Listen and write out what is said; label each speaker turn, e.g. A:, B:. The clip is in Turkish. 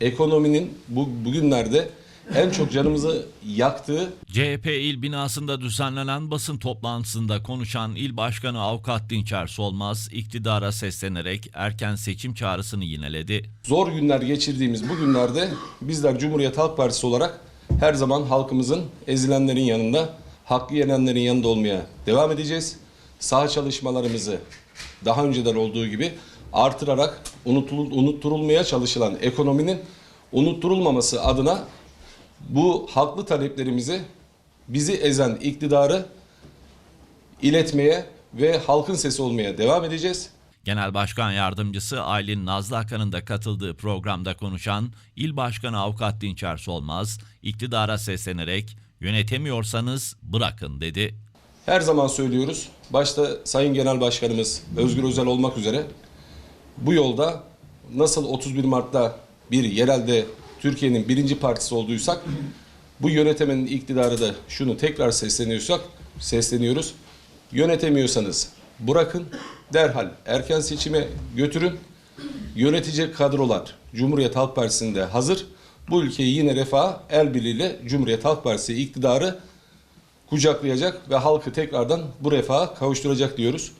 A: ekonominin bu bugünlerde en çok canımızı yaktığı
B: CHP il binasında düzenlenen basın toplantısında konuşan il başkanı avukat Dinçer Solmaz iktidara seslenerek erken seçim çağrısını yineledi.
A: zor günler geçirdiğimiz bu günlerde bizler Cumhuriyet Halk Partisi olarak her zaman halkımızın ezilenlerin yanında, hakkı yenenlerin yanında olmaya devam edeceğiz. Saha çalışmalarımızı daha önceden olduğu gibi artırarak unutul, unutturulmaya çalışılan ekonominin unutturulmaması adına bu haklı taleplerimizi bizi ezen iktidarı iletmeye ve halkın sesi olmaya devam edeceğiz.
B: Genel Başkan Yardımcısı Aylin Nazlı Akan'ın da katıldığı programda konuşan İl Başkanı Avukat Dinçer Solmaz, iktidara seslenerek yönetemiyorsanız bırakın dedi.
A: Her zaman söylüyoruz. Başta Sayın Genel Başkanımız Özgür Özel olmak üzere bu yolda nasıl 31 Mart'ta bir yerelde Türkiye'nin birinci partisi olduysak bu yönetemenin iktidarı da şunu tekrar sesleniyorsak sesleniyoruz. Yönetemiyorsanız bırakın derhal erken seçime götürün. Yönetici kadrolar Cumhuriyet Halk Partisi'nde hazır. Bu ülkeyi yine refaha el birliğiyle Cumhuriyet Halk Partisi iktidarı kucaklayacak ve halkı tekrardan bu refaha kavuşturacak diyoruz.